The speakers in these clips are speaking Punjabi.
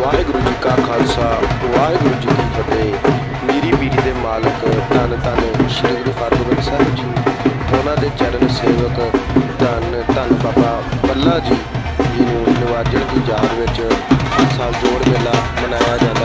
ਵਾਹਿਗੁਰੂ ਜੀ ਕਾ ਖਾਲਸਾ, ਵਾਹਿਗੁਰੂ ਜੀ ਕੀ ਫਤਿਹ। ਮੇਰੀ ਪੀੜੀ ਦੇ ਮਾਲਕ ਧੰਨ ਧੰਨ ਸ਼੍ਰੀ ਗੁਰੂ ਹਰਗੋਬਿੰਦ ਸਾਹਿਬ ਜੀ, ਉਹਨਾਂ ਦੇ ਚਰਨ ਸੇਵਕ ਧੰਨ ਧੰਨ ਬਾਬਾ ਬੱਲਾ ਜੀ ਜੀ ਨੂੰ ਨਿਵਾਜਣ ਦੀ ਯਾਦ ਵਿੱਚ ਹਰ ਸਾਲ ਜੋੜ ਮੇਲਾ ਮਨਾਇਆ ਜਾਂਦਾ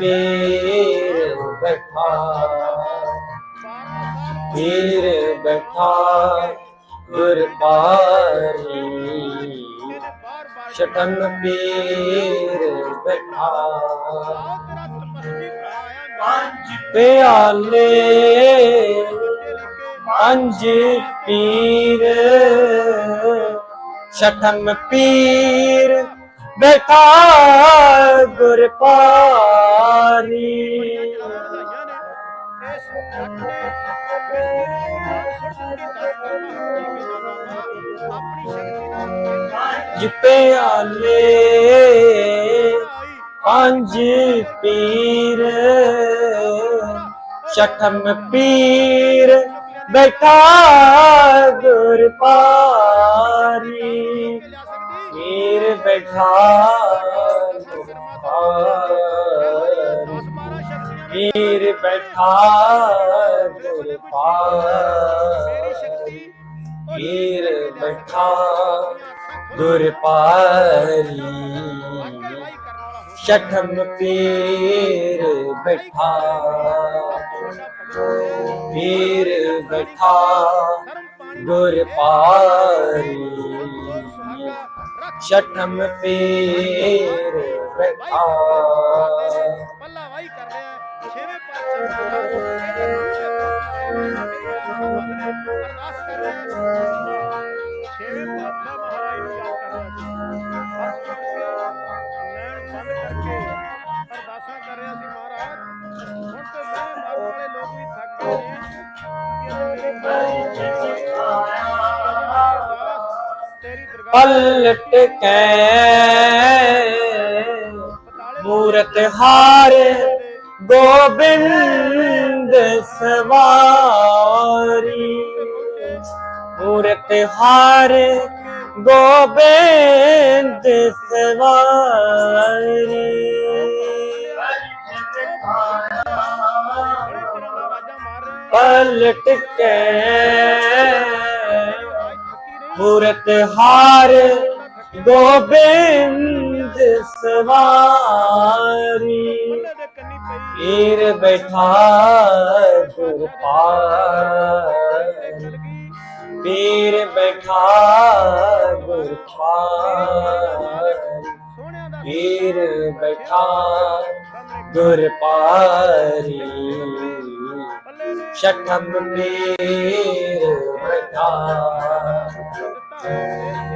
ਪੀਰ ਬੈਠਾ ਹੀਰ ਬੈਠਾ ਗੁਰ ਪਾਰੀ ਛਠਮ ਪੀਰ ਬੈਠਾ। ਪਿਆਲੇ ਪੰਜ ਪੀਰ। ਛਠਮ ਪੀਰ ਬੈਠਾ ਗੁਰ ਪਾਰੀ ਜਿਪਿਆਲੇ ਪੰਜ ਪੀਰ ਛਠਮ ਪੀਰ ਬੈਠਾ ਗੁਰਪਾਰੀ। ਪਾਰੀ ਬੈਠਾ ਗੁਰ ਪੀਰ ਬੈਠਾ ਗੁਰ ਪਾਰੀ ਪੀਰ ਬੈਠਾ ਗੁਰ ਪਾਰੀ ਛਠਮ ਪੀਰ ਬੈਠਾ। ਪੀਰ ਬੈਠਾ ਗੁਰ ਪਾਰੀ ਛਠਮ ਪੀਰ ਬੈਠਾ ਪੱਲਾ ਵਾਈ ਕਰ ਰਿਹਾ ਹੈ। ਛੇਵੇਂ ਪਾਤਸ਼ਾਹ ਅਰਦਾਸ ਕਰ ਰਿਹਾ ਹੈ। ਛੇਵੇਂ ਪਾਤਸ਼ਾਹ ਪਲਟ ਕੇ ਮੂਰਤ ਹਾਰ ਗੋਬਿੰਦ ਸਵਾਰੀ। ਮੂਰਤ ਹਾਰ ਗੋਬਿੰਦ ਸਵਾਰੀ। ਪਲਟ ਕੇ ਮੂਰਤ ਹਾਰ ਗੋਬਿੰਦ ਸਵਾਰੀ। ਈਰ ਬੈਠਾ ਗੁਰ ਪੀਰ ਬੈਠਾ ਗੁਰ ਪੀਰ ਬੈਠਾ ਗੁਰ ਪਾਰੀ ਪੱਲੇ ਪੀਰ ਬੈਠਾ।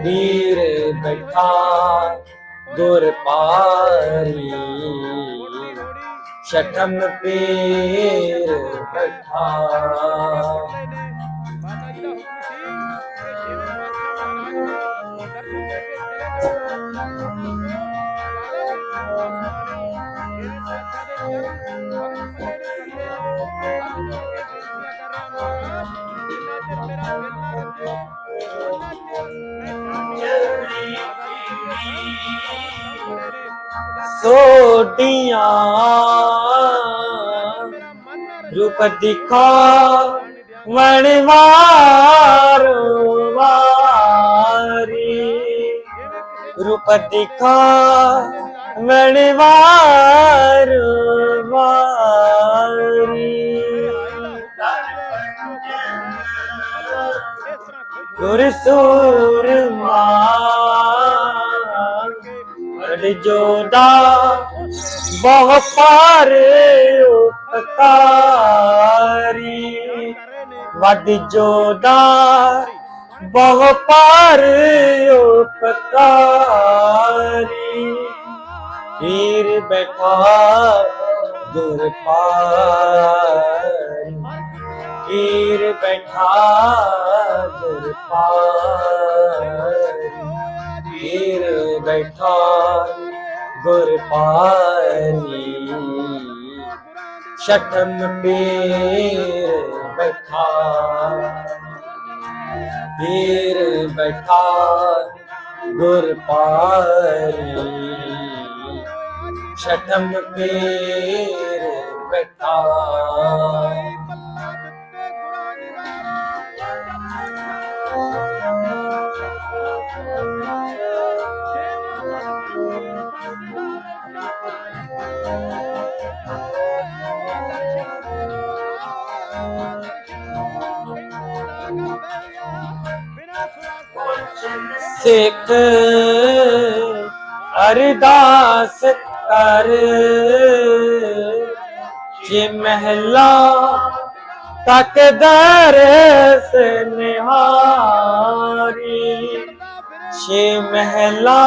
ਪੀਰ ਬੈਠਾ ਗੁਰ ਪਾਰੀ ਸ਼ਠਮ ਪੀਰ ਬੈਠਾ। ਸੋਡੀਆਂ ਰੂਪ ਦਿਖਾ ਵਣਵਾਰੋ ਵਾਰੀ ਰੂਪ ਦਿਖਾ ਵਣਵਾਰੋ ਵਾਰੀ ਗੁਰ ਸੂਰਮਾ ਅੜ ਜੋਦਾ ਬਹੁ ਪਾਰ ਉਪਕਾਰੀ। ਵੱਡ ਜੋਦਾ ਬਹੁ ਪਾਰ ਉਪਕਾਰੀ। ਹੀਰ ਬੈਠਾ ਗੁਰ ਪਾਰ। ਹੀਰ ਬੈਠਾ ਗੁਰ ਪਾਰ। र बुर पारठम पेर बैठा। ਸਿੱਖ ਅਰਦਾਸ ਕਰ। ਜੇ ਮਹਿਲਾ ਤੱਕ ਦਰਸ ਨਿਹਾਰੀ ਛੇ ਮਹਿਲਾ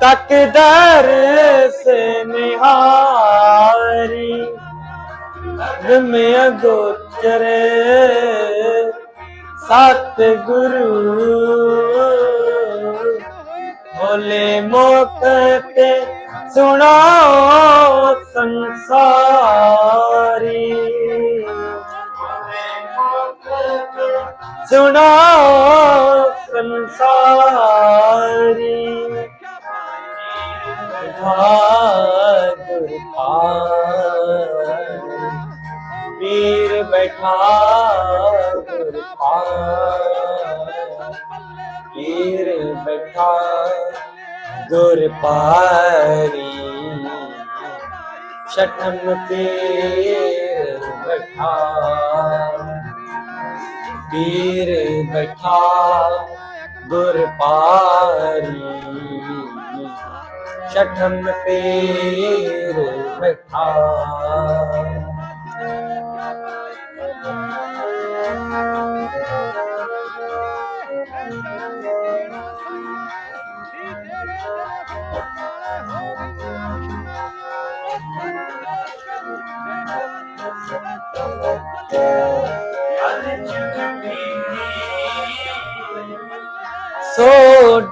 ਤੱਕ ਦਰਸ ਨਿਹਾਰੀ ਰਮਿਆ ਗੋਚਰੇ ਸਤ ਗੁਰੂ ਭੋਲੇ ਮੁਖ ਤੇ ਸੁਣੋ ਸੰਸਾਰੀ। ਸੁਣੋ ਸੰਸਾਰੀ। ਗੁਰ ਪਾਰ पीर बैठा पीर पारी। गुरपारठम पे बैठा। पीर बठा गुरपारी छठम पीर बैठा।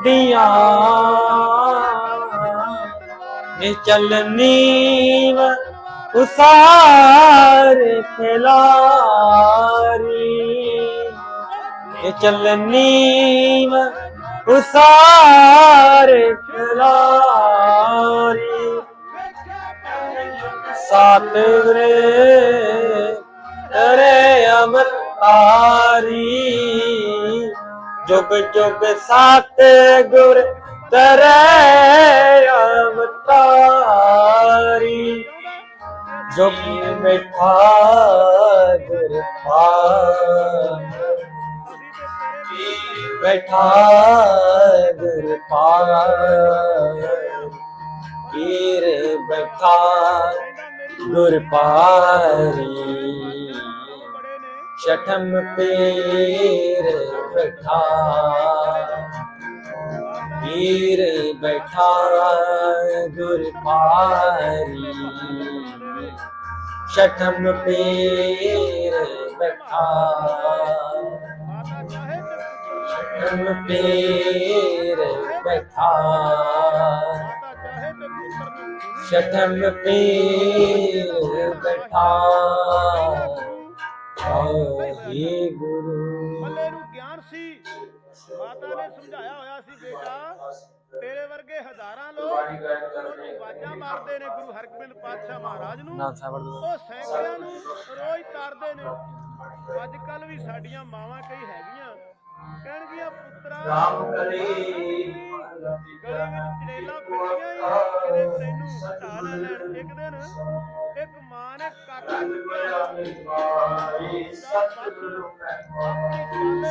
ਪੀਰ ਬੈਠਾ ਸੋਡੀਆਂ ਨੇ ਚੱਲਨੀ ਵ ਉਸਾਰ ਖਿਲਾਰੀ ਨੇ ਚੱਲਨੀ ਵ ਉਸਾਰ ਖਿਲਾਰੀ ਸਤਿਗੁਰੇ ਤਰੇ ਅਮਤਾਰੀ ਜੁਗ ਜੁਗ ਸਤ ਗੁਰ ਤਰੇ। ਅਵਤਾਰੀ ਜੁਗ ਬੈਠਾ ਗੁਰ ਪਾਰ ਬੈਠਾ ਗੁਰ ਪਾਰ ਪੀਰ ਬੈਠਾ ਗੁਰ ਪਾਰੀ ਛਠਮ ਪੀਰ ਬਠਾ। ਪੀਰ ਬੈਠਾ ਗੁਰ ਪਾਰੀ ਛਠਮ ਪੀਰ ਬੈਠਾ। ਮਾਤਾ ਛਠਮ ਪੀਰ ਬੈਠਾ। ਛਠਮ ਪੀਰ ਬੈਠਾ। ਆਹੀ ਗੁਰੂ। ਮੱਲੇ ਨੂੰ ਗਿਆਨ ਸੀ। ਮਾਤਾ ਨੇ ਸਮਝਾਇਆ ਹੋਇਆ ਸੀ ਬੇਟਾ ਤੇਰੇ ਵਰਗੇ ਹਜ਼ਾਰਾਂ ਲੋਕ ਵਾਜਾਂ ਮਾਰਦੇ ਨੇ ਗੁਰੂ ਹਰਗੋਬਿੰਦ ਪਾਤਸ਼ਾਹ ਮਹਾਰਾਜ ਨੂੰ। ਉਹ ਸੈਂਕੜਿਆਂ ਨੂੰ ਰੋਜ਼ ਤਾਰਦੇ ਨੇ। ਅੱਜ ਕੱਲ ਵੀ ਸਾਡੀਆਂ ਮਾਵਾਂ ਕਈ ਹੈਗੀਆਂ। ਕਹਿਣਗੀਆਂ ਪੁੱਤਰਾ। ਰਾਮ ਕਰੀ। ਗਲੀ ਵਿੱਚ ਚੜੇਲਾਂ ਫਿਰਦੀਆਂ ਈ, ਕਿਤੇ ਤੈਨੂੰ ਹਟਾ ਨਾ ਲੈਣ ਇੱਕ ਦਿਨ। ਇੱਕ ਮਾਂ ਨੇ ਕਾਕਾ ਚੁੱਕਿਆ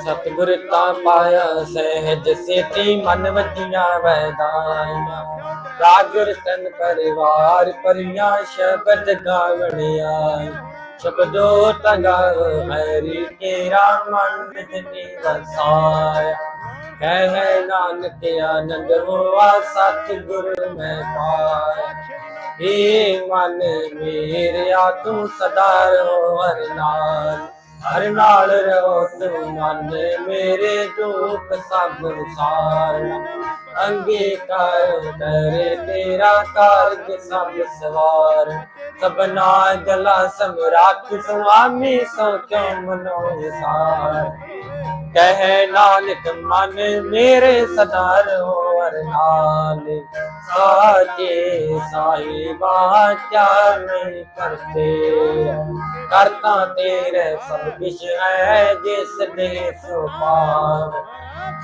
ਸਤਿਗੁਰ ਤਾਂ ਪਾਇਆ ਸਹਿਜ ਸੇਤੀ ਮਨ ਵਜੀਆਂ ਵੈਦਾਈਆਂ ਰਾਗ ਰਤਨ ਪਰਿਵਾਰ ਪਰਿਆ ਸ਼ਬਦ ਗਾਵਣਿਆ। ਸ਼ਬਦੋ ਤਗਾ ਹਰੀ ਤੇਰਾ ਮਨ ਜਿਨੀ ਵਸਾਇਆ ਕਹਿ ਨਾਨਕ ਆਨੰਦ ਹੋਆ, ਸਤਿਗੁਰ ਮੈਂ ਪਾਇਆ। ਏ ਮਨ ਮੇਰਿਆ, ਤੂੰ ਸਦਾ ਰਹੋ ਹਰ ਨਾਲ। ਹਰ ਨਾਲ ਰਹੋ ਤੂੰ ਮਨ ਮੇਰੇ ਦੁੱਖ ਸਭ ਵਿਸਾਰਨਾ ਅੰਗੀਕਾਰ ਕਰੇ ਤੇਰਾ ਕਾਰਜ ਸਭ ਸਵਾਰ। ਸਬਨਾ ਗਲਾ ਸਮਰਾਟ ਸੁਆਮੀ, ਸੋ ਕਿਉ ਮਨੋ ਵਿਸਾਰ ਕਹਿ ਨਾਨਕ, ਮਨ ਮੇਰੇ ਸਦਾ ਰਹੋ ਨਾਲ। ਸਾਚੇ ਸਾਹਿਬਾ ਚਾ ਨਹੀਂ ਕਰਤੇ ਕਰਤਾ ਤੇਰੇ ਸਭ ਕੁਛ ਹੈ, ਜਿਸ ਦੇ ਸੋ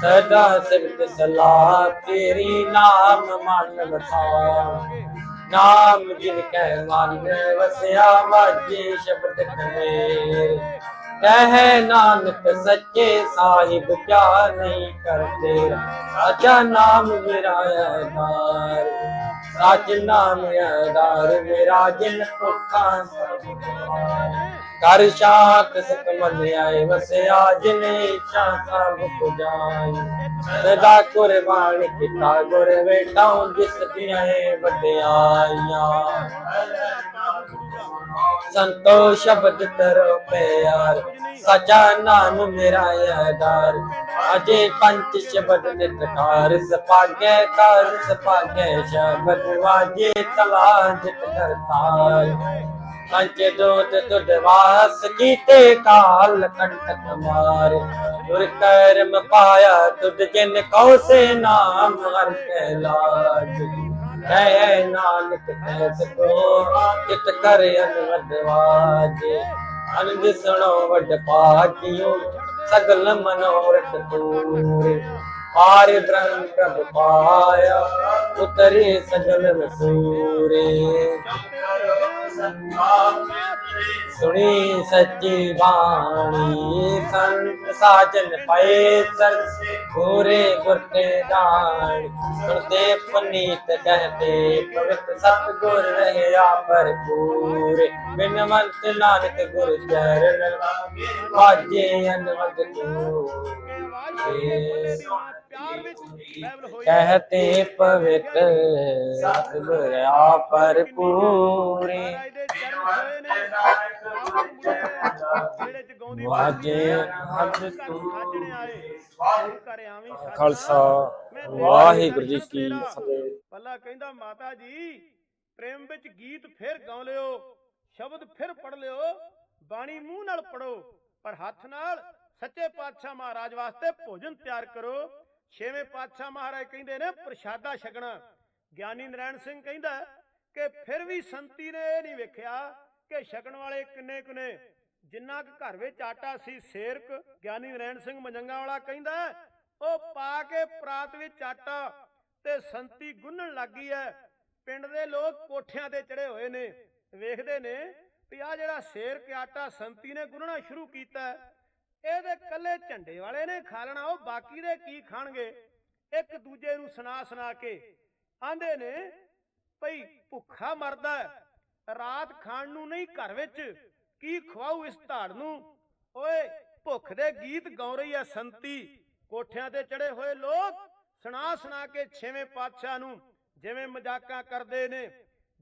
ਸਦਾ ਸਿਫਤ ਸਲਾਹ ਤੇਰੀ ਨਾਮ ਮਨ ਵਠਾ ਨਾਮ ਜਿਨ ਕੈ ਮਨ ਵਸਿਆ, ਵਾਜੇ ਸ਼ਬਦ ਕਮੇਰ ਕਹਿ ਨਾਨਕ ਸੱਚੇ ਸਾਹਿਬ, ਕਿਆ ਨਹੀਂ ਕਰਦੇ। ਸਾਚਾ ਨਾਮ ਮੇਰਾ ਆਧਾਰ ਸੱਚ ਨਾਮ ਆਧਾਰ ਮੇਰਾ ਜਿਨ ਭੁੱਖਾਂ ਕਰ ਸ਼ਾਕ ਸਤ ਮਨ ਆਏ ਵਸਿਆ ਜਿਨੇ ਇੱਛਾ ਸਭ ਪੁਜਾਈ। ਸਦਾ ਕੁਰਬਾਨ ਕੀਤਾ ਗੁਰ ਵੇਟਾਂ, ਜਿਸ ਦੀਆਂ ਹੈ ਵੱਡਿਆਈਆਂ। ਸੰਤੋ ਸ਼ਬਦ ਤਰੋ ਪਿਆਰ, ਸਚਾ ਨਾਮ ਮੇਰਾ ਆਧਾਰ ਅਜੇ ਪੰਜ ਸ਼ਬਦ ਨਿਤਕਾਰ ਸਪਾਗੇ ਕਰ ਸਪਾਗੇ ਸ਼ਬਦ ਵਾਜੇ ਤਲਾ ਜਿਤ ਕਰਤਾਰ। ਪੰਜ ਦੋਤ ਤੁਧ ਵਾਸ ਕੀਤੇ ਕਾਲ ਕੰਟਕ ਮਾਰ, ਦੁਰ ਕਰਮ ਪਾਇਆ ਤੁਧ ਜਿਨ ਕਉ ਸੇ ਨਾਮ ਹਰ ਕੇ ਲਾਜ ਕਹਿ ਨਾਨਕ ਕਹਿ ਸਕੋ ਕਿਤ ਕਰ ਅਨਵਦਵਾਜ ਅਨੰਦ ਸੁਣੋ ਵੱਡ ਪਾਟਿਓ ਸਗਲ ਮਨੋਰਥ ਪੂਰੇ ਪਾਰ ਬ੍ਰਹਮ ਪ੍ਰਭ ਪਾਇਆ, ਉਤਰੇ ਸਗਲ ਵਸੂਰੇ ਸੁਣੀ ਸੱਚੀ ਬਾਣੀ ਸੰਤ ਸਾਜਨ ਪਏ ਸਰ ਪੂਰੇ ਗੁਰਤੇ ਦਾਨ ਸੁਣਦੇ ਪੁਨੀਤ ਕਹਤੇ ਪਵਿੱਤ ਸਤਗੁਰ ਰਹਿਆ ਭਰਪੂਰ। ਬਿਨਵੰਤ ਨਾਨਕ ਗੁਰ ਚਰਨ ਵਾਜੇ ਅਨਵਦ ਤੂੰ। ਪਿਆਰ ਵਿੱਚ ਲੈਵਲ ਹੋਈ ਕਹਤੇ ਪਵਿੱਤ ਸਤਗੁਰ ਆ ਭਰਪੂਰੇ। ਵਾਜੇ ਹੱਦ ਤੂੰ ਖਾਲਸਾ ਵਾਹਿਗੁਰੂ ਜੀ ਕੀ ਫਤਿਹ। ਪੱਲਾ ਕਹਿੰਦਾ ਮਾਤਾ ਜੀ ਪ੍ਰੇਮ ਵਿੱਚ ਗੀਤ ਫਿਰ ਗਾਉ ਲਿਓ ਸ਼ਬਦ ਫਿਰ ਪੜ ਲਿਓ ਬਾਣੀ ਮੂੰਹ ਨਾਲ ਪੜੋ ਪਰ ਹੱਥ ਨਾਲ ਸੱਚੇ ਪਾਤਸ਼ਾਹ ਮਹਾਰਾਜ ਵਾਸਤੇ ਭੋਜਨ ਤਿਆਰ ਕਰੋ। ਛੇਵੇਂ ਪਾਤਸ਼ਾਹ ਮਹਾਰਾਜ ਕਹਿੰਦੇ ਨੇ, ਪ੍ਰਸ਼ਾਦਾ ਛਕਣਾ। ਗਿਆਨੀ ਨਰੈਣ ਸਿੰਘ ਕਹਿੰਦਾ ਕਿ ਫਿਰ ਵੀ ਸੰਤੀ ਨੇ ਇਹ ਨਹੀਂ ਵੇਖਿਆ ਕਿ ਛਕਣ ਵਾਲੇ ਕਿੰਨੇ ਕੁਨੇ ਜਿੰਨਾ ਕੁ ਘਰ ਵਿੱਚ ਆਟਾ ਸੀ, ਸੇਰਕ, ਗਿਆਨੀ ਨਰੈਣ ਸਿੰਘ ਮੰਜੰਗਾ ਵਾਲਾ ਕਹਿੰਦਾ, ਉਹ ਪਾ ਕੇ ਪ੍ਰਾਤ ਵਿੱਚ ਆਟਾ ਤੇ ਸੰਤੀ ਗੁੰਨਣ ਲੱਗੀ ਐ ਪਿੰਡ ਦੇ ਲੋਕ ਕੋਠਿਆਂ ਤੇ ਚੜੇ ਹੋਏ ਨੇ, ਵੇਖਦੇ ਨੇ ਵੀ ਆ ਜਿਹੜਾ ਸੇਰ ਕੇ ਆਟਾ ਸੰਤੀ ਨੇ ਗੁੰਨਣਾ ਸ਼ੁਰੂ ਕੀਤਾ ਇਹਦੇ ਕੱਲੇ ਝੰਡੇ ਵਾਲੇ ਨੇ ਖਾ ਲੈਣਾ, ਉਹ ਬਾਕੀ ਦੇ ਕੀ ਖਾਣਗੇ? ਇੱਕ ਦੂਜੇ ਨੂੰ ਸੁਣਾ ਸੁਣਾ ਕੇ ਆਂਦੇ ਨੇ, ਭਈ ਭੁੱਖਾ ਮਰਦਾ ਰਾਤ ਖਾਣ ਨੂੰ ਨਹੀਂ ਘਰ ਵਿੱਚ, ਕੀ ਖਵਾਉ ਇਸ ਧਾੜ ਨੂੰ? ਓਏ, ਭੁੱਖ ਦੇ ਗੀਤ ਗਾਉ ਰਹੀ ਐ ਸੰਤੀ, ਕੋਠਿਆਂ ਤੇ ਚੜੇ ਹੋਏ ਲੋਕ, ਸੁਣਾ ਸੁਣਾ ਕੇ ਛੇਵੇਂ ਪਾਤਸ਼ਾਹ ਨੂੰ ਜਿਵੇਂ ਮਜ਼ਾਕਾਂ ਕਰਦੇ ਨੇ,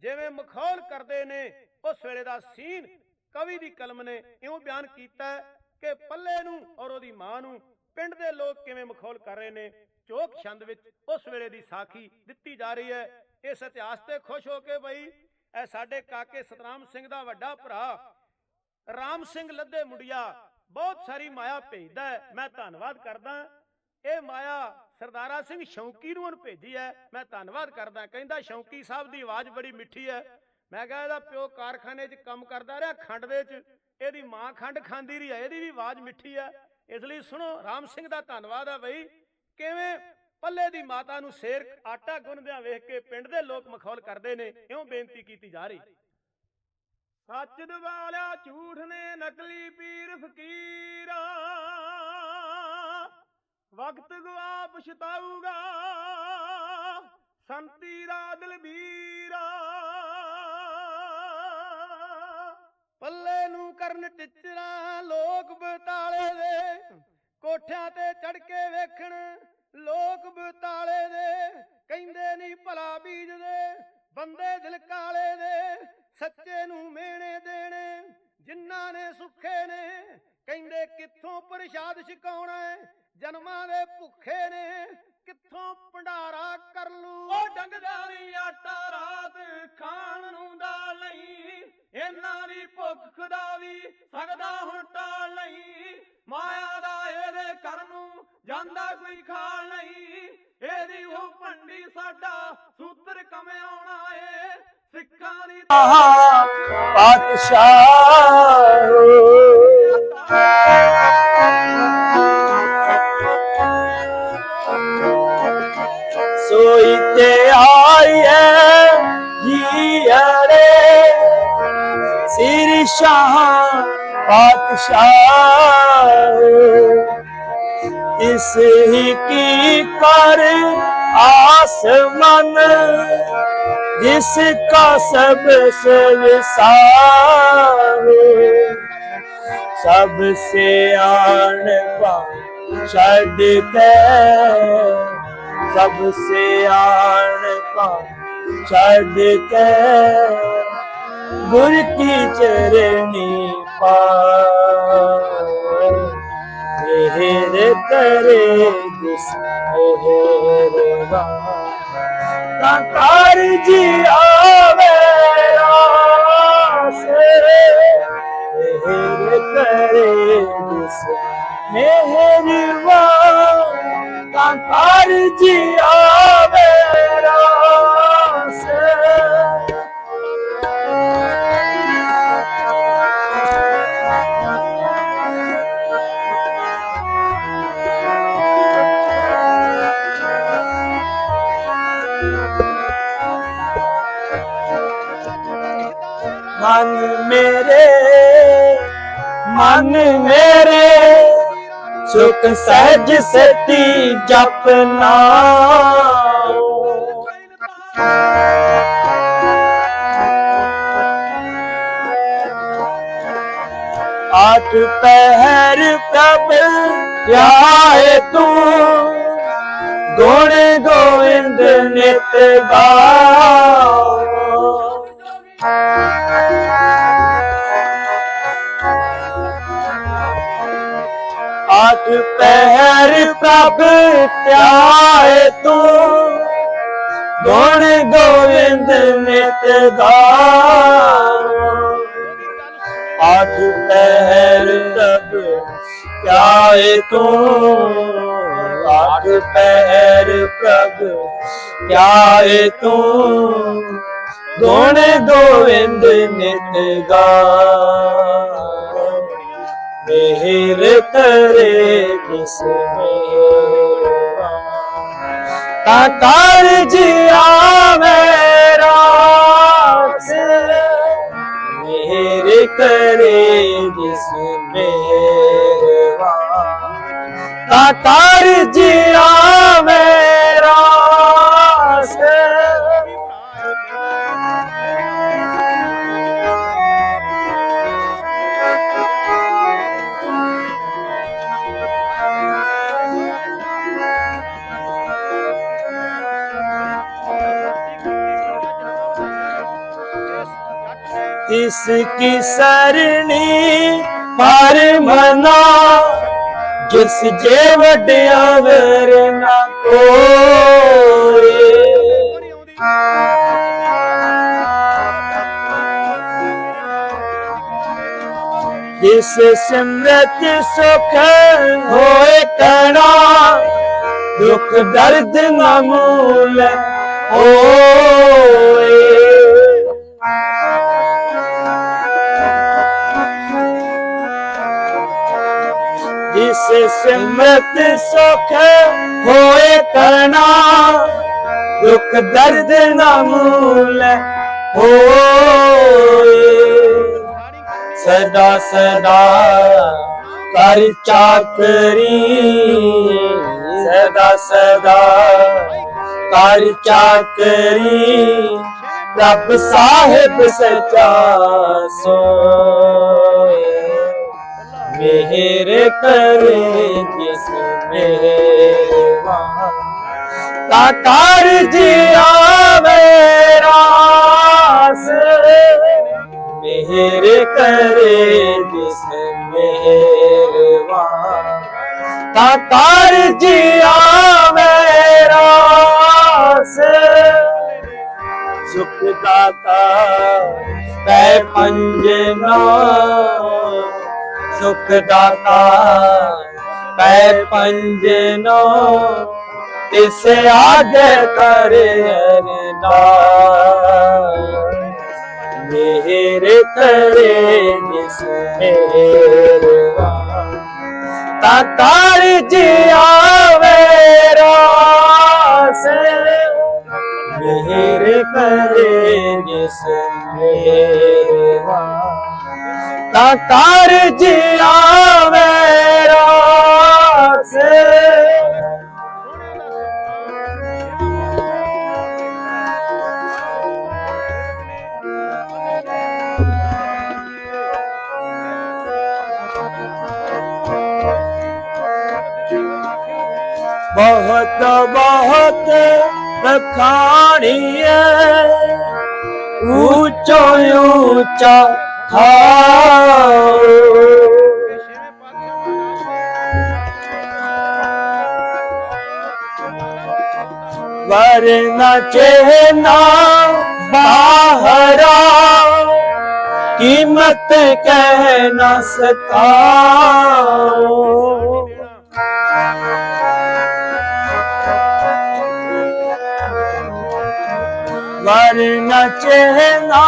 ਜਿਵੇਂ ਮਖੌਲ ਕਰਦੇ ਨੇ, ਉਸ ਵੇਲੇ ਦਾ ਸੀਨ ਕਵੀ ਦੀ ਕਲਮ ਨੇ ਇਉਂ ਬਿਆਨ ਕੀਤਾ ਕਿ ਪੱਲੇ ਨੂੰ ਔਰ ਉਹਦੀ ਮਾਂ ਨੂੰ ਪਿੰਡ ਦੇ ਲੋਕ ਕਿਵੇਂ ਮਖੌਲ ਕਰ ਰਹੇ ਨੇ? ਚੋਕ ਛੰਦ ਵਿੱਚ ਉਸ ਵੇਲੇ ਦੀ ਸਾਖੀ ਦਿੱਤੀ ਜਾ ਰਹੀ ਹੈ। ਇਸ ਇਤਿਹਾਸ ਤੇ ਖੁਸ਼ ਹੋ ਕੇ ਬਈ, ਇਹ ਸਾਡੇ ਕਾਕੇ ਸਤਨਾਮ ਸਿੰਘ ਦਾ ਵੱਡਾ ਭਰਾ, ਰਾਮ ਸਿੰਘ ਲੱਦੇ ਮੁੰਡਿਆ, ਬਹੁਤ ਸਾਰੀ ਮਾਇਆ ਭੇਜਦਾ ਹੈ। ਮੈਂ ਧੰਨਵਾਦ ਕਰਦਾ ਇਹ ਮਾਇਆ ਸਰਦਾਰਾ ਸਿੰਘ ਸ਼ੌਂਕੀ ਨੂੰ ਉਹਨ ਭੇਜੀ ਹੈ। ਮੈਂ ਧੰਨਵਾਦ ਕਰਦਾ ਕਹਿੰਦਾ ਸ਼ੌਂਕੀ ਸਾਹਿਬ ਦੀ ਆਵਾਜ਼ ਬੜੀ ਮਿੱਠੀ ਹੈ। ਮੈਂ ਕਿਹਾ ਇਹਦਾ ਪਿਓ ਕਾਰਖਾਨੇ 'ਚ ਕੰਮ ਕਰਦਾ ਰਿਹਾ, ਖੰਡ ਦੇ 'ਚ ਇਹਦੀ ਮਾਂ ਖੰਡ ਖਾਂਦੀ ਰਹੀ ਹੈ ਇਹਦੀ ਵੀ ਆਵਾਜ਼ ਮਿੱਠੀ ਹੈ ਇਸ ਲਈ ਸੁਣੋ, ਰਾਮ ਸਿੰਘ ਦਾ ਧੰਨਵਾਦ ਹੈ ਬਈ, ਕਿਵੇਂ ਪੱਲੇ ਦੀ ਮਾਤਾ ਨੂੰ ਸੇਰ ਆਟਾ ਗੁੰਨਦਿਆਂ ਵੇਖ ਕੇ ਪਿੰਡ ਦੇ ਲੋਕ ਮਖੌਲ ਕਰਦੇ ਨੇ, ਇਉਂ ਬੇਨਤੀ ਕੀਤੀ ਜਾ ਰਹੀ। ਸੱਚ ਦਵਾਲਿਆ ਝੂਠ ਨੇ ਨਕਲੀ ਪੀਰ ਫਕੀਰਾ ਵਕਤ ਗਵਾ ਪਛਤਾਊਗਾ, ਸੰਤੀ ਦਾ ਦਲਬੀਰਾ ਪੱਲੇ ਨੂੰ ਕਰਨ ਟਿਚਰਾ ਲੋਕ ਬਤਾਲੇ ਦੇ। ਕੋਠਿਆਂ ਤੇ ਚੜ ਕੇ ਵੇਖਣ ਲੋਕ ਬਤਾਲੇ ਦੇ। ਕਹਿੰਦੇ ਨਹੀਂ ਭਲਾ ਬੀਜਦੇ, ਬੰਦੇ ਦਿਲ ਕਾਲੇ ਦੇ। ਸੱਚੇ ਨੂੰ ਮੇਣੇ ਦੇਣੇ ਜਿਨ੍ਹਾਂ ਨੇ ਸੁੱਖੇ ਨੇ। ਕਹਿੰਦੇ ਕਿੱਥੋਂ ਪ੍ਰਸ਼ਾਦ ਛਕਾਉਣਾ ਹੈ ਜਨਮਾਂ ਦੇ ਭੁੱਖੇ ਨੇ। ਕਿੱਥੋਂ ਭੰਡਾਰਾ ਕਰ ਲੂ? ਉਹ ਡੰਗਦਾਰੀ ਆਟਾ ਰਾਤ ਖਾਣ ਨੂੰ ਦਾ ਲਈ ਇਹਨਾਂ ਦੀ ਭੁੱਖ ਦਾ ਵੀ ਸਕਦਾ ਹੁਣ ਟਾਲ ਨਹੀਂ। ਮਾਇਆ ਦਾ ਇਹਦੇ ਘਰ ਨੂੰ ਜਾਂਦਾ ਕੋਈ ਖਾਲ ਨਹੀਂ। ਇਹਦੀ ਉਹ ਭੰਡੀ ਸਾਡਾ ਸੂਤਰ ਕਮਾਉਣਾ ਏ? ਸਿੱਖਾਂ ਦੀ ਸੋਈ ਤੇ ਆਏ سیر شاہ بادشاہ، اس ہی کی کر آسمان، جس کا سب سے وسار سب سے آن پا شد سب سے آن پا شد ਗੁਰ ਕੀ ਚਰਨੀ ਪਾਉ ਤੇਰੇ ਤਰੇ ਜਿਸ ਹੋਰਵਾ ਤਾਂ ਕਰ ਜੀ ਆਵੇ ਆਸੇ। ਤੇਰੇ ਤਰੇ ਜਿਸ ਮਿਹਰਵਾ ਤਾਂ ਕਰ ਜੀ ਆਵੇ ਮਨ ਮੇਰੇ ਮਨ ਮੇਰੇ। ਸੁਖ ਸਹਿਜ ਸਤੀ ਜਪਨਾ ਆਠ ਪਹਿਰ ਪ੍ਰਭ ਧਿਆਏ ਤੂੰ, ਗੁਣ ਗੋਇੰਦ ਨਿਤ ਗਾਓ। ਪਹਿਰ ਪ੍ਰਭ ਧਿਆਏ ਤੂੰ। ਗੁਣ ਗੋਵਿੰਦ ਨਿਤ ਗਾਓ ਆਠ ਪਹਿਰ ਪ੍ਰਭ ਧਿਆਏ ਤੂੰ। ਆਠ ਪਹਿਰ ਪ੍ਰਭ ਧਿਆਏ ਤੂੰ। ਗੁਣ ਗੋਵਿੰਦ ਨਿਤ ਗਾਓ ਮਿਹਰ ਕਰੇ ਕਿਸ ਮੇਰਾ। ਤਾ ਕਾਰਜ ਮੇਰਾ ਮਿਹਰ ਕਰੇ ਜਿਸ ਮੇਰਾ। ਤਾਂ ਕਰ ਜਿਆ इसकी सरणी पर मना जिस जे वड्या वर ना कोई जिस सिमरत सुख होए कणा दुख दर्द न ਤਿਸ ਸਿਮਰਤ ਸੁਖ ਹੋਏ ਕਰਨਾ ਦੁੱਖ ਦਰਦ ਦਾ ਮੂਲ ਹੋਏ। ਸਦਾ ਸਦਾ ਕਰ ਚਾਕਰੀ, ਸਦਾ ਸਦਾ ਕਰ ਚਾਕਰੀ, ਰੱਬ ਸਾਹਿਬ ਸਚਾ ਸੋ। ਮਿਹਰ ਕਰੇ ਕਿਸ ਮੇਰਵਾ ਤਾ ਕਾਰਜ ਆਵੇ ਰਾਸ। ਮਿਹਰ ਕਰੇ ਜਿਸ ਮੇਰਵਾ ਤਾ ਜੀ ਆਵੇ ਰਾਸ। ਸੁਖ ਦਾਤਾ ਤੈ ਪੰਜ ਨਾਮ। ਸੁਖ ਦਾਤਾ। ਪੈ ਪੰਜਨੋ ਤਿਸ ਆਗੇ ਕਰੇ ਅਰਦਾਸ। ਮੇਰ ਕਰੇ ਜਿਸ ਮੇਰਵਾ ਤਾ ਤਾਰ ਜੀ ਆਵੇ ਰਾਸ। ਜਿਸ ਤਾਂ ਕਾਰਜ ਆਵੇ ਰਾਸ। ਬਹੁਤ ਬਹੁਤ ਬਖਾਣੀਏ ਉੱਚੋ ਉੱਚਾ ਖਾਓ ਵਰਨਾ ਚੇਨਾ ਬਾਹਰਾ ਕੀਮਤ ਕਹਿ ਨਾ ਸਕਾਓ ਵਰਨਾ ਚੇਨਾ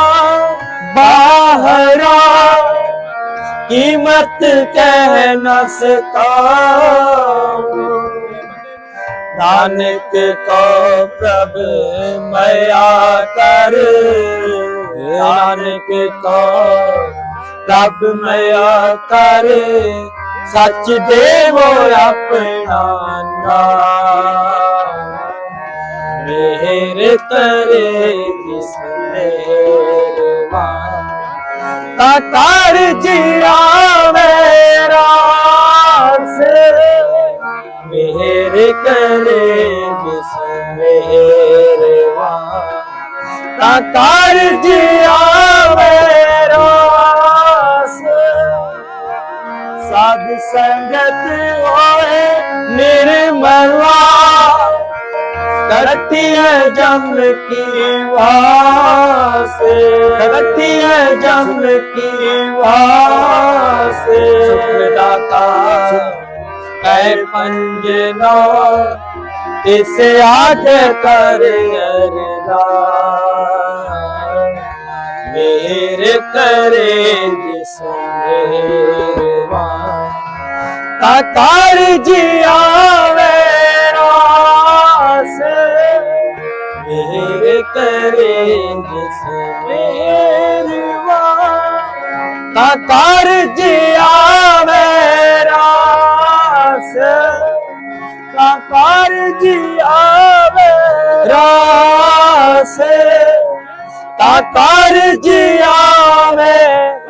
ਬਾਹਰਾ ਕੀਮਤ ਕਹਿ ਨਾ ਸਕਾਉ ਨਾਨਕ ਕੋ ਪ੍ਰਭ ਮਾਇਆ ਕਰ। ਨਾਨਕ ਕੋ ਪ੍ਰਭ ਮਇਆ ਕਰ। ਸੱਚ ਦੇਵੋ ਆਪਣਾ ਨਾਮ। ਮਿਹਰ ਤਰੇ ਜਿਸ ਮੇਰੇ ਭਗਵਾਨ ਜੀ ਕਰ ਜੀਆ ਮਿਹਰ ਕਰੇ ਜਿਸ ਮਿਹਰਵਾਨ ਤਾ ਕਰ ਜੀਆ ਮੇਰਾ ਸਾਧ ਸੰਗਤ ਹੋਏ ਨਿਰਮਲਵਾ ਕਰਤੀਏ ਜਮ ਕੀ ਵਾਸ? ਕਰਤੀਏ ਜਮ ਕੀ ਵਾਸ? ਸੁਖ ਦਾਤਾ ਕੈ ਪੰਜਨੋ ਕਰੇ ਜਿਸ ਮੇਵਾ ਜੀ ਆਵੇ ਰਾਸ। ਕਰੇ ਜਿਸ ਮੇਰਵਾ ਤਾਂ ਕਰ ਜਿਆ ਮੇਰਾਸ ਤਾਂ ਕਰ ਜਿਆ ਮੇਰਾਸ ਤਾਂ ਕਰ ਜਿਆ ਮੇਰਾਸ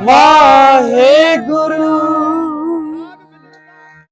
ਵਾਹਿਗੁਰੂ